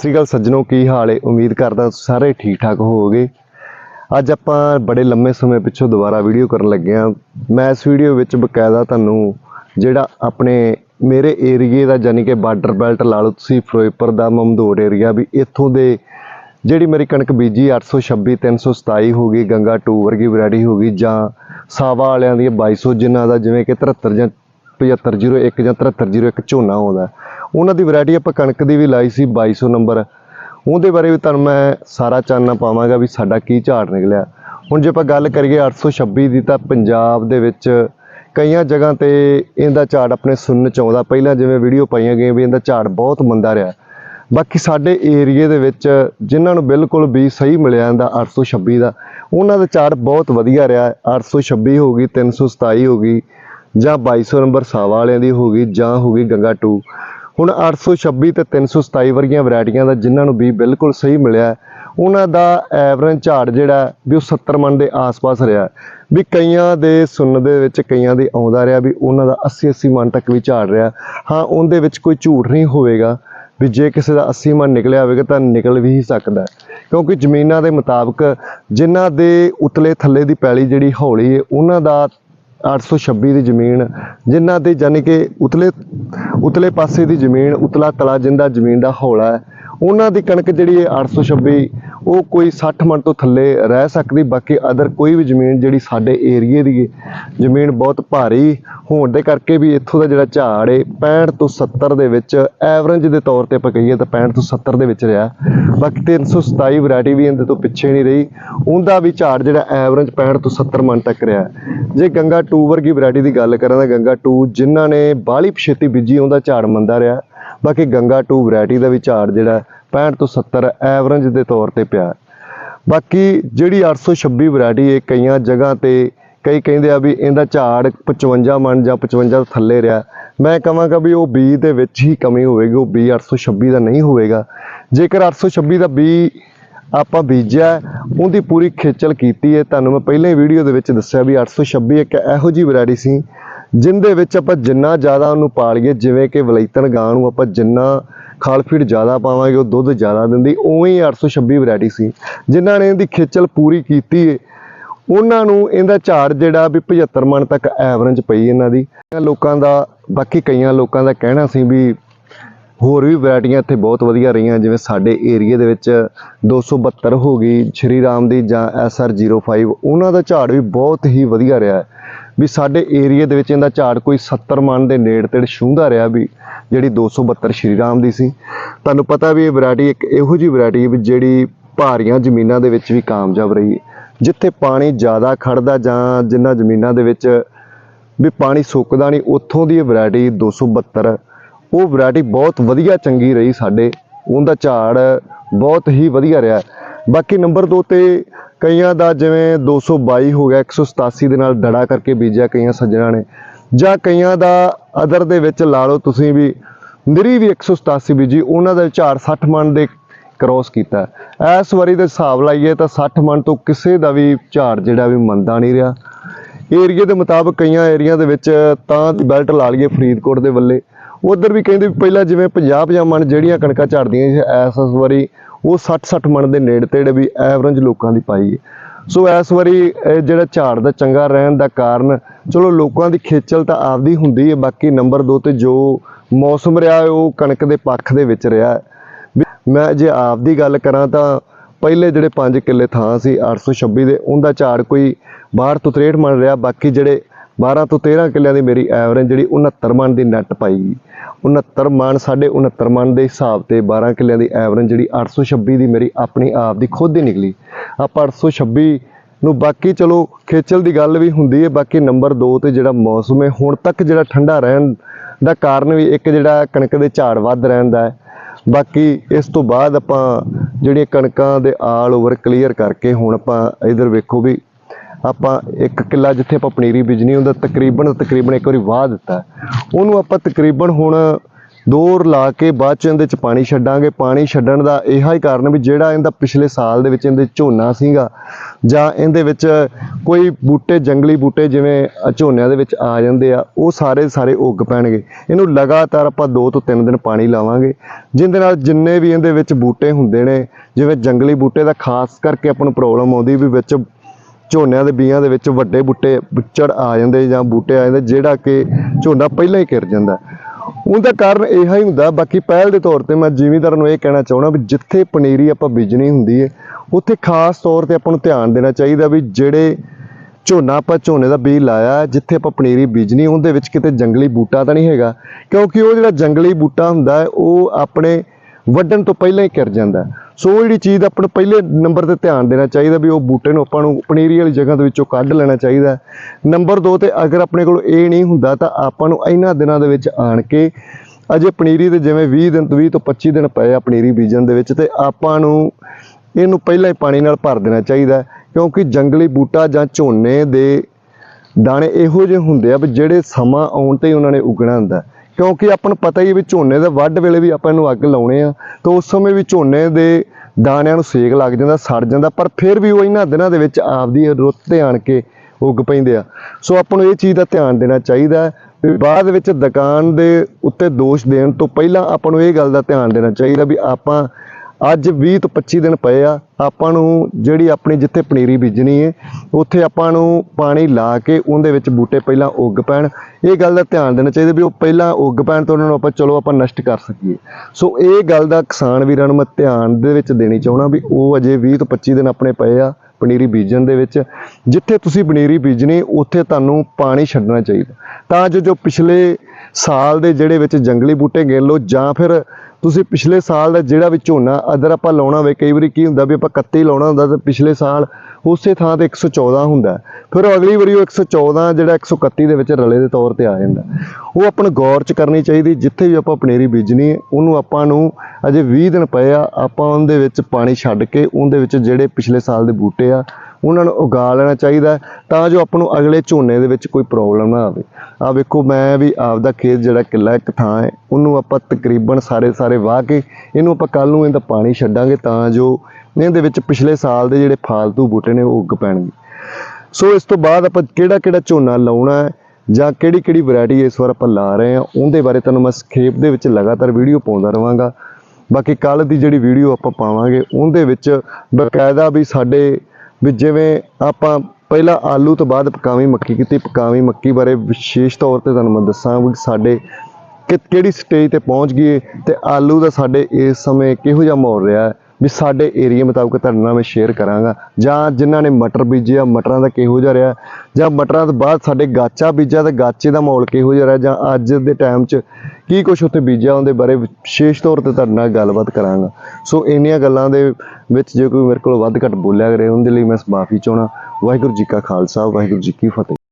ਸ਼੍ਰੀ ਅਕਾਲ ਸੱਜਣੋ, ਕੀ ਹਾਲ ਏ? ਉਮੀਦ ਕਰਦਾ ਸਾਰੇ ਠੀਕ ਠਾਕ ਹੋਵੋਗੇ। ਅੱਜ ਆਪਾਂ ਬੜੇ ਲੰਮੇ ਸਮੇਂ ਪਿੱਛੋਂ ਦੁਬਾਰਾ ਵੀਡੀਓ ਕਰਨ ਲੱਗੇ ਆ। ਮੈਂ ਇਸ ਵੀਡੀਓ ਵਿੱਚ ਬਕਾਇਦਾ ਤੁਹਾਨੂੰ ਜਿਹੜਾ ਆਪਣੇ ਮੇਰੇ ਏਰੀਏ ਦਾ ਯਾਨੀ ਕਿ ਬਾਰਡਰ ਬੈਲਟ ਲਾ ਲਓ ਤੁਸੀਂ, ਫਿਰੋਜ਼ਪੁਰ ਦਾ ਮਮਦੋੜ ਏਰੀਆ ਵੀ ਇੱਥੋਂ ਦੇ, ਜਿਹੜੀ ਮੇਰੀ ਕਣਕ ਬੀਜੀ 826 327 ਹੋ ਗਈ, ਗੰਗਾ 2 ਵਰਗੀ ਵੈਰਾਈਟੀ ਹੋ ਗਈ, ਜਾਂ ਸਾਵਾ ਵਾਲਿਆਂ ਦੀ 2200 ਜਿਨ੍ਹਾਂ ਦਾ, ਜਿਵੇਂ ਕਿ 73 ਜਾਂ 7501 ਜਾਂ 7301 ਝੋਨਾ ਆਉਂਦਾ। ਉਹਨਾਂ ਦੀ ਵੈਰਾਈਟੀ ਆਪਾਂ ਕਣਕ ਦੀ ਵੀ ਲਾਈ ਸੀ 2200 ਨੰਬਰ। ਉਹਦੇ ਬਾਰੇ ਵੀ ਤੁਹਾਨੂੰ ਮੈਂ ਸਾਰਾ ਚਾਨਣਾ ਪਾਵਾਂਗਾ ਵੀ ਸਾਡਾ ਕੀ ਝਾੜ ਨਿਕਲਿਆ। ਹੁਣ ਜੇ ਆਪਾਂ ਗੱਲ ਕਰੀਏ 826 ਦੀ ਤਾਂ ਪੰਜਾਬ ਦੇ ਵਿੱਚ ਕਈਆਂ ਜਗ੍ਹਾ ਤੇ ਇਹਦਾ ਝਾੜ ਆਪਣੇ ਸੁਣਨ ਚ ਆਉਂਦਾ। ਪਹਿਲਾਂ ਜਿਵੇਂ ਵੀਡੀਓ ਪਾਈਆਂ ਗਈਆਂ ਵੀ ਇਹਦਾ ਝਾੜ ਬਹੁਤ ਮੰਦਾ ਰਿਹਾ। ਬਾਕੀ ਸਾਡੇ ਏਰੀਏ ਦੇ ਵਿੱਚ ਜਿਨ੍ਹਾਂ ਨੂੰ ਬਿਲਕੁਲ ਵੀ ਸਹੀ ਮਿਲਿਆ ਇਹਦਾ 826 ਦਾ, ਉਹਨਾਂ ਦਾ ਝਾੜ ਬਹੁਤ ਵਧੀਆ ਰਿਹਾ। 826 ਹੋ ਗਈ 327 ਹੋ ਗਈ ਜਾਂ 2200 ਨੰਬਰ ਸਾਵਾ ਵਾਲਿਆਂ ਦੀ ਹੋ ਗਈ ਜਾਂ ਹੋ ਗਈ ਗੰਗਾ 2 ਹੁਣ 826 ਤੇ 327 ਵਰਗੀਆਂ ਵੈਰਾਈਟੀਆਂ ਦਾ ਜਿਨ੍ਹਾਂ ਨੂੰ ਵੀ ਬਿਲਕੁਲ ਸਹੀ ਮਿਲਿਆ ਉਹਨਾਂ ਦਾ ਐਵਰੇਜ ਝਾੜ ਜਿਹੜਾ ਵੀ ਉਹ 70 ਮਣ ਦੇ ਆਸ-ਪਾਸ ਰਿਹਾ ਵੀ ਕਈਆਂ ਦੇ ਸੁਣਨ ਦੇ ਵਿੱਚ ਕਈਆਂ ਦੇ ਆਉਂਦਾ ਰਿਹਾ ਵੀ ਉਹਨਾਂ ਦਾ 80-80 ਮਣ ਤੱਕ ਵੀ ਝਾੜ ਰਿਹਾ। ਹਾਂ, ਉਹਦੇ ਵਿੱਚ ਕੋਈ ਝੂਠ ਨਹੀਂ ਹੋਵੇਗਾ ਵੀ ਜੇ ਕਿਸੇ ਦਾ 80 ਮਣ ਨਿਕਲਿਆ ਹੋਵੇਗਾ ਤਾਂ ਨਿਕਲ ਵੀ ਹੀ ਸਕਦਾ ਕਿਉਂਕਿ ਜ਼ਮੀਨਾਂ ਦੇ ਮੁਤਾਬਕ ਜਿਨ੍ਹਾਂ ਦੇ ਉਤਲੇ ਥੱਲੇ ਦੀ ਪੈਲੀ ਜਿਹੜੀ ਹੌਲੀ ਹੈ, ਉਹਨਾਂ ਦਾ 826 ਦੀ ਜ਼ਮੀਨ, ਜਿਨ੍ਹਾਂ ਦੇ ਯਾਨੀ ਕਿ ਉਤਲੇ ਉਤਲੇ ਪਾਸੇ ਦੀ ਜ਼ਮੀਨ, ਉਤਲਾ ਤਲਾ ਜਿੰਦਾ ਜ਼ਮੀਨ ਦਾ ਹੌਲਾ ਹੈ। ਉਹਨਾਂ ਦੀ ਕਣਕ ਜਿਹੜੀ ਹੈ 826 ਉਹ ਕੋਈ 60 ਮਣ ਤੋਂ ਥੱਲੇ ਰਹਿ ਸਕਦੀ ਬਾਕੀ ਅਦਰ ਕੋਈ ਵੀ ਜ਼ਮੀਨ ਜਿਹੜੀ ਸਾਡੇ ਏਰੀਏ ਦੀ ਹੈ, ਜ਼ਮੀਨ ਬਹੁਤ ਭਾਰੀ ਹੋਣ ਦੇ ਕਰਕੇ ਵੀ ਇੱਥੋਂ ਦਾ ਜਿਹੜਾ ਝਾੜ ਹੈ 65 ਤੋਂ 70 ਦੇ ਵਿੱਚ ਐਵਰੇਜ ਦੇ ਤੌਰ ਤੇ ਆਪਾਂ ਕਹੀਏ ਤਾਂ 65 ਤੋਂ 70 ਦੇ ਵਿੱਚ ਰਿਹਾ। ਬਾਕੀ 327 ਵੈਰਾਈਟੀ ਵੀ ਇਹਦੇ ਤੋਂ ਪਿੱਛੇ ਨਹੀਂ ਰਹੀ। ਉਹਦਾ ਵੀ ਝਾੜ ਜਿਹੜਾ ਐਵਰੇਜ 65 ਤੋਂ 70 ਮਣ ਤੱਕ ਰਿਹਾ। ਜੇ ਗੰਗਾ 2 ਵਰਗੀ ਵੈਰਾਈਟੀ ਦੀ ਗੱਲ ਕਰਾਂ ਤਾਂ ਗੰਗਾ 2 ਜਿਨ੍ਹਾਂ ਨੇ ਬਾਹਲੀ ਪਛੇਤੀ ਬੀਜੀ ਉਹਦਾ ਝਾੜ ਮੰਦਾ ਰਿਹਾ। ਬਾਕੀ ਗੰਗਾ 2 ਵੈਰਾਈਟੀ ਦਾ ਵੀ ਝਾੜ ਜਿਹੜਾ 65 ਤੋਂ 70 ਐਵਰੇਜ ਦੇ ਤੌਰ ਤੇ ਪਿਆ। ਬਾਕੀ ਜਿਹੜੀ 826 ਵੈਰਾਈਟੀ ਹੈ ਕਈਆਂ ਜਗ੍ਹਾ ਤੇ ਕਈ ਕਹਿੰਦੇ ਆ ਵੀ ਇਹਦਾ ਝਾੜ 55 ਮਣ ਜਾਂ 55 ਤੋਂ ਥੱਲੇ ਰਿਹਾ। ਮੈਂ ਕਹਾਂਗਾ ਵੀ ਉਹ ਬੀ ਦੇ ਵਿੱਚ ਹੀ ਕਮੀ ਹੋਵੇਗੀ, ਉਹ ਬੀ 826 ਦਾ ਨਹੀਂ ਹੋਵੇਗਾ। ਜੇਕਰ 826 ਦਾ ਬੀ ਆਪਾਂ ਬੀਜਿਆ, ਉਹਦੀ ਪੂਰੀ ਖੇਚਲ ਕੀਤੀ ਹੈ। ਤੁਹਾਨੂੰ ਮੈਂ ਪਹਿਲੇ ਵੀਡੀਓ ਦੇ ਵਿੱਚ ਦੱਸਿਆ ਵੀ 826 ਇੱਕ ਇਹੋ ਜੀ ਵੈਰਾਈਟੀ ਸੀ ਜਿੰਦੇ ਵਿੱਚ ਆਪਾਂ ਜਿੰਨਾ ਜ਼ਿਆਦਾ ਉਹਨੂੰ ਪਾਲੀਏ, ਜਿਵੇਂ ਕਿ ਵਲੈਤਨ ਗਾਂ ਨੂੰ ਆਪਾਂ ਜਿੰਨਾ ਖਾਲ ਫੀਡ ਜ਼ਿਆਦਾ ਪਾਵਾਂਗੇ, ਉਹ ਦੁੱਧ ਜ਼ਿਆਦਾ ਦਿੰਦੀ, ਉਵੇਂ ਹੀ 826 ਵੈਰਾਈਟੀ ਸੀ। ਜਿਨ੍ਹਾਂ ਨੇ ਇਹਦੀ ਖੇਚਲ ਪੂਰੀ ਕੀਤੀ ਉਹਨਾਂ ਨੂੰ ਇਹਦਾ ਝਾੜ ਜਿਹੜਾ ਵੀ 75 ਮਣ ਤੱਕ ਐਵਰੇਜ ਪਈ ਇਹਨਾਂ ਦੀ। ਲੋਕਾਂ ਦਾ, ਬਾਕੀ ਕਈਆਂ ਲੋਕਾਂ ਦਾ ਕਹਿਣਾ ਸੀ ਵੀ ਹੋਰ ਵੀ ਵੈਰਾਈਟੀਆਂ ਇੱਥੇ ਬਹੁਤ ਵਧੀਆ ਰਹੀਆਂ, ਜਿਵੇਂ ਸਾਡੇ ਏਰੀਆ ਦੇ ਵਿੱਚ 272 ਹੋ ਗਈ, ਸ਼੍ਰੀ ਰਾਮ ਦੀ ਜਾਂ SR05 ਉਹਨਾਂ ਦਾ ਝਾੜ ਵੀ ਬਹੁਤ ਹੀ ਵਧੀਆ ਰਿਹਾ। ਵੀ ਸਾਡੇ ਏਰੀਆ ਦੇ ਵਿੱਚ ਇਹਦਾ ਝਾੜ ਕੋਈ 70 ਮਣ ਦੇ ਨੇੜ ਤੇੜ ਛੂੰਹਦਾ ਰਿਹਾ ਵੀ ਜਿਹੜੀ 272 ਸ਼੍ਰੀ ਰਾਮ ਦੀ ਸੀ। ਤੁਹਾਨੂੰ ਪਤਾ ਵੀ ਇਹ ਵੈਰਾਈਟੀ ਇੱਕ ਇਹੋ ਜਿਹੀ ਵੈਰਾਈਟੀ ਹੈ ਵੀ ਜਿਹੜੀ ਭਾਰੀਆਂ ਜ਼ਮੀਨਾਂ ਦੇ ਵਿੱਚ ਵੀ ਕਾਮਯਾਬ ਰਹੀ ਹੈ। ਜਿੱਥੇ ਪਾਣੀ ਜ਼ਿਆਦਾ ਖੜਦਾ ਜਾਂ ਜਿਨ੍ਹਾਂ ਜ਼ਮੀਨਾਂ ਦੇ ਵਿੱਚ ਵੀ ਪਾਣੀ ਸੁੱਕਦਾ ਨਹੀਂ, ਉੱਥੋਂ ਦੀ ਇਹ ਵੈਰਾਈਟੀ 272 ਉਹ ਵੈਰਾਈਟੀ ਬਹੁਤ ਵਧੀਆ ਚੰਗੀ ਰਹੀ ਸਾਡੇ। ਉਹਦਾ ਝਾੜ ਬਹੁਤ ਹੀ ਵਧੀਆ ਰਿਹਾ। ਬਾਕੀ ਨੰਬਰ 2 ਤੇ ਕਈਆਂ ਦਾ ਜਿਵੇਂ 222 ਹੋ ਗਿਆ 187 ਦੇ ਨਾਲ ਦੜਾ ਕਰਕੇ ਬੀਜਿਆ ਕਈਆਂ ਸੱਜਣਾ ਨੇ। ਜਾਂ ਕਈਆਂ ਦਾ ਅਦਰ ਦੇ ਵਿੱਚ ਲਾ ਲਓ, ਤੁਸੀਂ ਵੀ ਨਿਰੀ ਵੀ 187 ਬੀਜੀ, ਉਹਨਾਂ ਦਾ ਝਾੜ 60 ਮਣ ਦੇ ਕ੍ਰੋਸ ਕੀਤਾ। ਇਸ ਵਾਰੀ ਦੇ ਹਿਸਾਬ ਲਾਈਏ ਤਾਂ 60 ਮਣ ਤੋਂ ਕਿਸੇ ਦਾ ਵੀ ਝਾੜ ਜਿਹੜਾ ਵੀ ਮੰਦਾ ਨਹੀਂ ਰਿਹਾ। ਏਰੀਏ ਦੇ ਮੁਤਾਬਕ ਕਈਆਂ ਏਰੀਆ ਦੇ ਵਿੱਚ ਤਾਂ ਬੈਲਟ ਲਾ ਲਈਏ ਫਰੀਦਕੋਟ ਦੇ ਵੱਲੇ। ਉਧਰ ਵੀ ਕਹਿੰਦੇ ਵੀ ਪਹਿਲਾਂ ਜਿਵੇਂ 50 50 ਮਣ ਜਿਹੜੀਆਂ ਕਣਕਾਂ ਝੜਦੀਆਂ ਸੀ, ਇਸ ਵਾਰੀ ਉਹ 60 60 ਮਣ ਦੇ ਨੇੜੇ ਤੇੜੇ ਵੀ ਐਵਰੇਜ ਲੋਕਾਂ ਦੀ ਪਾਈ ਹੈ। ਸੋ ਇਸ ਵਾਰੀ ਇਹ ਜਿਹੜਾ ਝਾੜ ਦਾ ਚੰਗਾ ਰਹਿਣ ਦਾ ਕਾਰਨ, ਚਲੋ ਲੋਕਾਂ ਦੀ ਖੇਚਲ ਤਾਂ ਆਪਦੀ ਹੁੰਦੀ ਹੈ, ਬਾਕੀ ਨੰਬਰ 2 ਤੇ ਜੋ ਮੌਸਮ ਰਿਹਾ ਉਹ ਕਣਕ ਦੇ ਪੱਖ ਦੇ ਵਿੱਚ ਰਿਹਾ ਵੀ ਮੈਂ ਜੇ ਆਪ ਦੀ ਗੱਲ ਕਰਾਂ ਤਾਂ ਪਹਿਲੇ ਜਿਹੜੇ 5 ਕਿੱਲੇ ਥਾਂ ਸੀ 826 ਦੇ, ਉਹਦਾ ਝਾੜ ਕੋਈ 62 ਤੋਂ 63 ਮਣ ਰਿਹਾ, ਬਾਕੀ ਜਿਹੜੇ 12 ਤੋਂ 13 ਕਿੱਲਿਆਂ ਦੀ ਮੇਰੀ ਐਵਰੇਜ ਜਿਹੜੀ 69 ਮਣ ਦੀ ਨੈਟ ਪਾਈ 69 ਮਣ ਸਾਡੇ 69 ਮਣ ਦੇ ਹਿਸਾਬ ਤੇ 12 ਕਿੱਲਿਆਂ ਦੀ ਐਵਰੇਜ ਜਿਹੜੀ 826 ਦੀ ਮੇਰੀ ਆਪਣੀ ਆਪ ਦੀ ਖੁਦ ਹੀ ਨਿਕਲੀ। ਆਪਾਂ 826 ਨੂੰ ਬਾਕੀ ਚਲੋ ਖੇਚਲ ਦੀ ਗੱਲ ਵੀ ਹੁੰਦੀ ਹੈ, ਬਾਕੀ ਨੰਬਰ 2 ਤੇ ਜਿਹੜਾ ਮੌਸਮ ਹੈ, ਹੁਣ ਤੱਕ ਜਿਹੜਾ ਠੰਡਾ ਰਹਿਣ ਦਾ ਕਾਰਨ ਵੀ ਇੱਕ ਜਿਹੜਾ ਕਣਕ ਦੇ ਝਾੜ ਵੱਧ ਰਹਿਣ ਦਾ ਹੈ। ਬਾਕੀ ਇਸ ਤੋਂ ਬਾਅਦ ਆਪਾਂ ਜਿਹੜੀਆਂ ਕਣਕਾਂ ਦੇ ਆਲ ਓਵਰ ਕਲੀਅਰ ਕਰਕੇ ਹੁਣ ਆਪਾਂ ਇਧਰ ਵੇਖੋ ਵੀ ਆਪਾਂ ਇੱਕ ਕਿੱਲਾ ਜਿੱਥੇ ਆਪਾਂ ਪਨੀਰੀ ਬੀਜਣੀ ਹੁੰਦਾ, ਤਕਰੀਬਨ ਤਕਰੀਬਨ ਇੱਕ ਵਾਰੀ ਵਾਹ ਦਿੱਤਾ। ਉਹਨੂੰ ਆਪਾਂ ਤਕਰੀਬਨ ਹੁਣ ਦੌਰ ਲਾ ਕੇ ਬਾਅਦ ਚ ਇਹਦੇ ਚ ਪਾਣੀ ਛੱਡਾਂਗੇ। ਪਾਣੀ ਛੱਡਣ ਦਾ ਇਹੋ ਹੀ ਕਾਰਨ ਵੀ ਜਿਹੜਾ ਇਹਦਾ ਪਿਛਲੇ ਸਾਲ ਦੇ ਵਿੱਚ ਇਹਦੇ ਝੋਨਾ ਸੀਗਾ, ਜਾਂ ਇਹਦੇ ਵਿੱਚ ਕੋਈ ਬੂਟੇ, ਜੰਗਲੀ ਬੂਟੇ ਜਿਵੇਂ ਝੋਨਿਆਂ ਦੇ ਵਿੱਚ ਆ ਜਾਂਦੇ ਆ, ਉਹ ਸਾਰੇ ਸਾਰੇ ਉੱਗ ਪੈਣਗੇ। ਇਹਨੂੰ ਲਗਾਤਾਰ ਆਪਾਂ 2 ਤੋਂ 3 ਦਿਨ ਪਾਣੀ ਲਾਵਾਂਗੇ, ਜਿਹਦੇ ਨਾਲ ਜਿੰਨੇ ਵੀ ਇਹਦੇ ਵਿੱਚ ਬੂਟੇ ਹੁੰਦੇ ਨੇ, ਜਿਵੇਂ ਜੰਗਲੀ ਬੂਟੇ ਦਾ ਖਾਸ ਕਰਕੇ ਆਪਾਂ ਨੂੰ ਪ੍ਰੋਬਲਮ ਆਉਂਦੀ ਵੀ ਵਿੱਚ ਝੋਨਿਆਂ ਦੇ ਬੀਆਂ ਦੇ ਵਿੱਚ ਵੱਡੇ ਬੂਟੇ ਵਿਚੜ ਆ ਜਾਂਦੇ ਜਾਂ ਬੂਟੇ ਆ ਜਾਂਦੇ, ਜਿਹੜਾ ਕਿ ਝੋਨਾ ਪਹਿਲਾਂ ਹੀ ਕਿਰ ਜਾਂਦਾ। ਉਹਦਾ ਕਾਰਨ ਇਹ ਹੀ ਹੁੰਦਾ, ਬਾਕੀ ਪਹਿਲ ਦੇ ਤੌਰ ਤੇ ਮੈਂ ਜ਼ਿਮੀਂਦਾਰਾਂ ਨੂੰ ਇਹ ਕਹਿਣਾ ਚਾਹਣਾ ਵੀ ਜਿੱਥੇ ਪਨੀਰੀ ਆਪਾਂ ਬੀਜਣੀ ਹੁੰਦੀ ਹੈ ਉੱਥੇ ਖਾਸ ਤੌਰ ਤੇ ਆਪਾਂ ਨੂੰ ਧਿਆਨ ਦੇਣਾ ਚਾਹੀਦਾ ਵੀ ਜਿਹੜੇ ਝੋਨਾ ਆਪਾਂ ਝੋਨੇ ਦਾ ਬੀਜ ਲਾਇਆ, ਜਿੱਥੇ ਆਪਾਂ ਪਨੀਰੀ ਬੀਜਣੀ, ਉਹਦੇ ਵਿੱਚ ਕਿਤੇ ਜੰਗਲੀ ਬੂਟਾ ਤਾਂ ਨਹੀਂ ਹੈਗਾ, ਕਿਉਂਕਿ ਉਹ ਜਿਹੜਾ ਜੰਗਲੀ ਬੂਟਾ ਹੁੰਦਾ ਹੈ ਉਹ ਆਪਣੇ ਵੱਢਣ ਤੋਂ ਪਹਿਲਾਂ ਹੀ ਕਿਰ ਜਾਂਦਾ ਸੋ ਉਹ ਜਿਹੜੀ ਚੀਜ਼ ਆਪਾਂ ਨੂੰ ਪਹਿਲੇ ਨੰਬਰ ਤੇ ਧਿਆਨ ਦੇਣਾ ਚਾਹੀਦਾ ਵੀ ਉਹ ਬੂਟੇ ਨੂੰ ਆਪਾਂ ਨੂੰ ਪਨੀਰੀ ਵਾਲੀ ਜਗ੍ਹਾ ਦੇ ਵਿੱਚੋਂ ਕੱਢ ਲੈਣਾ ਚਾਹੀਦਾ ਨੰਬਰ 2 ਤੇ ਅਗਰ ਆਪਣੇ ਕੋਲ ਇਹ ਨਹੀਂ ਹੁੰਦਾ ਤਾਂ ਆਪਾਂ ਨੂੰ ਇਹਨਾਂ ਦਿਨਾਂ ਦੇ ਵਿੱਚ ਆਣ ਕੇ ਅਜੇ ਪਨੀਰੀ ਦੇ ਜਿਵੇਂ 20 ਦਿਨ ਤੋਂ 20 ਤੋਂ 25 ਦਿਨ ਪਏ ਆ ਪਨੀਰੀ ਬੀਜਣ ਦੇ ਵਿੱਚ ਤੇ ਆਪਾਂ ਨੂੰ ਇਹਨੂੰ ਪਹਿਲਾਂ ਹੀ ਪਾਣੀ ਨਾਲ ਭਰ ਦੇਣਾ ਚਾਹੀਦਾ ਕਿਉਂਕਿ ਜੰਗਲੀ ਬੂਟਾ ਜਾਂ ਝੋਨੇ ਦੇ ਦਾਣੇ ਇਹੋ ਜਿਹੇ ਹੁੰਦੇ ਆ ਵੀ ਜਿਹੜੇ ਸਮਾਂ ਆਉਣ ਤੇ ਹੀ ਉਹਨਾਂ ਨੇ ਉਗਣਾ ਹੁੰਦਾ ਕਿਉਂਕਿ ਆਪਾਂ ਨੂੰ ਪਤਾ ਹੀ ਹੈ ਵੀ ਝੋਨੇ ਦੇ ਵੱਢ ਵੇਲੇ ਵੀ ਆਪਾਂ ਇਹਨੂੰ ਅੱਗ ਲਾਉਣੇ ਆ, ਤਾਂ ਉਸ ਸਮੇਂ ਵੀ ਝੋਨੇ ਦੇ ਦਾਣਿਆਂ ਨੂੰ ਸੇਕ ਲੱਗ ਜਾਂਦਾ, ਸੜ ਜਾਂਦਾ, ਪਰ ਫਿਰ ਵੀ ਉਹ ਇਹਨਾਂ ਦਿਨਾਂ ਦੇ ਵਿੱਚ ਆਪਦੀ ਰੁੱਤ ਤੇ ਆਣ ਕੇ ਉੱਗ ਪੈਂਦੇ ਆ। ਸੋ ਆਪਾਂ ਨੂੰ ਇਹ ਚੀਜ਼ ਦਾ ਧਿਆਨ ਦੇਣਾ ਚਾਹੀਦਾ ਹੈ ਵੀ ਬਾਅਦ ਵਿੱਚ ਦੁਕਾਨ ਦੇ ਉੱਤੇ ਦੋਸ਼ ਦੇਣ ਤੋਂ ਪਹਿਲਾਂ ਆਪਾਂ ਨੂੰ ਇਹ ਗੱਲ ਦਾ ਧਿਆਨ ਦੇਣਾ ਚਾਹੀਦਾ ਵੀ ਆਪਾਂ ਅੱਜ 20 ਤੋਂ 25 ਦਿਨ ਪਏ ਆ, ਆਪਾਂ ਨੂੰ ਜਿਹੜੀ ਆਪਣੀ ਜਿੱਥੇ ਪਨੀਰੀ ਬੀਜਣੀ ਹੈ ਉੱਥੇ ਆਪਾਂ ਨੂੰ ਪਾਣੀ ਲਾ ਕੇ ਉਹਦੇ ਵਿੱਚ ਬੂਟੇ ਪਹਿਲਾਂ ਉੱਗ ਪੈਣ। ਇਹ ਗੱਲ ਦਾ ਧਿਆਨ ਦੇਣਾ ਚਾਹੀਦਾ ਵੀ ਉਹ ਪਹਿਲਾਂ ਉੱਗ ਪੈਣ ਤੋਂ ਉਹਨਾਂ ਨੂੰ ਆਪਾਂ ਚਲੋ ਆਪਾਂ ਨਸ਼ਟ ਕਰ ਸਕੀਏ। ਸੋ ਇਹ ਗੱਲ ਦਾ ਕਿਸਾਨ ਵੀਰਾਂ ਨੂੰ ਮੈਂ ਧਿਆਨ ਦੇ ਵਿੱਚ ਦੇਣੀ ਚਾਹਣਾ ਵੀ ਉਹ ਅਜੇ 20 ਤੋਂ 25 ਦਿਨ ਆਪਣੇ ਪਏ ਆ ਪਨੀਰੀ ਬੀਜਣ ਦੇ ਵਿੱਚ। ਜਿੱਥੇ ਤੁਸੀਂ ਪਨੀਰੀ ਬੀਜਣੀ, ਉੱਥੇ ਤੁਹਾਨੂੰ ਪਾਣੀ ਛੱਡਣਾ ਚਾਹੀਦਾ। ਤਾਂ ਜੋ ਜੋ ਪਿਛਲੇ ਸਾਲ ਦੇ ਜਿਹੜੇ ਵਿੱਚ ਜੰਗਲੀ ਬੂਟੇ ਗਿਣ ਲਓ ਜਾਂ ਫਿਰ ਤੁਸੀਂ ਪਿਛਲੇ ਸਾਲ ਦਾ ਜਿਹੜਾ ਵੀ ਝੋਨਾ ਅਦਰ ਆਪਾਂ ਲਾਉਣਾ ਹੋਵੇ, ਕਈ ਵਾਰੀ ਕੀ ਹੁੰਦਾ ਵੀ ਆਪਾਂ 31 ਲਾਉਣਾ ਹੁੰਦਾ ਤੇ ਪਿਛਲੇ ਸਾਲ ਉਸੇ ਥਾਂ ਤੇ 114 ਹੁੰਦਾ। ਫਿਰ ਉਹ ਅਗਲੀ ਵਾਰੀ ਉਹ 114 ਜਿਹੜਾ 131 ਦੇ ਵਿੱਚ ਰਲੇ ਦੇ ਤੌਰ ਤੇ ਆ ਜਾਂਦਾ। ਉਹ ਆਪਾਂ ਨੂੰ ਗੌਰ ਚ ਕਰਨੀ ਚਾਹੀਦੀ, ਜਿੱਥੇ ਵੀ ਆਪਾਂ ਪਨੀਰੀ ਬੀਜਣੀ ਹੈ ਉਹਨੂੰ ਆਪਾਂ ਨੂੰ ਅਜੇ 20 ਦਿਨ ਪਏ ਆ, ਆਪਾਂ ਉਹਦੇ ਵਿੱਚ ਪਾਣੀ ਛੱਡ ਕੇ, ਉਹਦੇ ਵਿੱਚ ਜਿਹੜੇ ਪਿਛਲੇ ਸਾਲ ਦੇ ਬੂਟੇ ਆ ਉਹਨਾਂ ਨੂੰ ਉਗਾ ਲੈਣਾ ਚਾਹੀਦਾ ਤਾਂ ਜੋ ਆਪਾਂ ਨੂੰ ਅਗਲੇ ਝੋਨੇ ਦੇ ਵਿੱਚ ਕੋਈ ਪ੍ਰੋਬਲਮ ਨਾ ਆਵੇ। ਆ ਵੇਖੋ, ਮੈਂ ਵੀ ਆਪਦਾ ਖੇਤ ਜਿਹੜਾ ਕਿੱਲਾ, ਇੱਕ ਥਾਂ ਹੈ, ਉਹਨੂੰ ਆਪਾਂ ਤਕਰੀਬਨ ਸਾਰੇ ਸਾਰੇ ਵਾਹ ਕੇ ਇਹਨੂੰ ਆਪਾਂ ਕੱਲ ਨੂੰ ਇਹਦਾ ਪਾਣੀ ਛੱਡਾਂਗੇ ਤਾਂ ਜੋ ਇਹਦੇ ਵਿੱਚ ਪਿਛਲੇ ਸਾਲ ਦੇ ਜਿਹੜੇ ਫਾਲਤੂ ਬੂਟੇ ਨੇ ਉਹ ਉੱਗ ਪੈਣਗੇ। ਸੋ ਇਸ ਤੋਂ ਬਾਅਦ ਆਪਾਂ ਕਿਹੜਾ ਕਿਹੜਾ ਝੋਨਾ ਲਾਉਣਾ ਹੈ ਜਾਂ ਕਿਹੜੀ ਕਿਹੜੀ ਵੈਰਾਈਟੀ ਇਸ ਵਾਰ ਆਪਾਂ ਲਾ ਰਹੇ ਹਾਂ, ਉਹਦੇ ਬਾਰੇ ਤੁਹਾਨੂੰ ਮੈਂ ਸੰਖੇਪ ਦੇ ਵਿੱਚ ਲਗਾਤਾਰ ਵੀਡੀਓ ਪਾਉਂਦਾ ਰਵਾਂਗਾ। ਬਾਕੀ ਕੱਲ ਦੀ ਜਿਹੜੀ ਵੀਡੀਓ ਆਪਾਂ ਪਾਵਾਂਗੇ, ਉਹਦੇ ਵਿੱਚ ਬਕਾਇਦਾ ਵੀ ਸਾਡੇ ਵੀ ਜਿਵੇਂ ਆਪਾਂ ਪਹਿਲਾਂ ਆਲੂ ਤੋਂ ਬਾਅਦ ਪਕਾਵੀਂ ਮੱਕੀ ਕੀਤੀ, ਪਕਾਵੀਂ ਮੱਕੀ ਬਾਰੇ ਵਿਸ਼ੇਸ਼ ਤੌਰ ਤੇ ਤੁਹਾਨੂੰ ਮੈਂ ਦੱਸਾਂ ਵੀ ਸਾਡੇ ਕਿ ਕਿਹੜੀ ਸਟੇਜ ਤੇ ਪਹੁੰਚ ਗਈ ਤੇ ਆਲੂ ਦਾ ਸਾਡੇ ਇਸ ਸਮੇਂ ਕਿਹੋ ਜਿਹਾ ਮਾਹੌਲ ਰਿਹਾ। ਵੀ ਸਾਡੇ ਏਰੀਆ ਮੁਤਾਬਕ ਤੁਹਾਡੇ ਨਾਲ ਮੈਂ ਸ਼ੇਅਰ ਕਰਾਂਗਾ। ਜਾਂ ਜਿਨ੍ਹਾਂ ਨੇ ਮਟਰ ਬੀਜਿਆ, ਮਟਰਾਂ ਦਾ ਕਿਹੋ ਜਿਹਾ ਰਿਹਾ, ਜਾਂ ਮਟਰਾਂ ਤੋਂ ਬਾਅਦ ਸਾਡੇ ਗਾਚਾ ਬੀਜਿਆ ਤਾਂ ਗਾਚੇ ਦਾ ਮਾਹੌਲ ਕਿਹੋ ਜਿਹਾ ਰਿਹਾ, ਜਾਂ ਅੱਜ ਦੇ ਟਾਈਮ 'ਚ ਕੀ ਕੁਝ ਉੱਥੇ ਬੀਜਿਆ ਉਹਦੇ ਬਾਰੇ ਵਿਸ਼ੇਸ਼ ਤੌਰ ਤੇ ਤੁਹਾਡੇ ਨਾਲ ਗੱਲਬਾਤ ਕਰਾਂਗਾ। ਸੋ ਇੰਨੀਆਂ ਗੱਲਾਂ ਦੇ ਵਿੱਚ ਜੇ ਕੋਈ ਮੇਰੇ ਕੋਲ ਵੱਧ ਘੱਟ ਬੋਲਿਆ ਕਰੇ, ਉਹਦੇ ਲਈ ਮੈਂ ਮਾਫੀ ਚਾਹਣਾ ਵਾਹਿਗੁਰੂ ਜੀ ਕਾ ਖਾਲਸਾ, ਵਾਹਿਗੁਰੂ ਜੀ ਕੀ ਫਤਿਹ।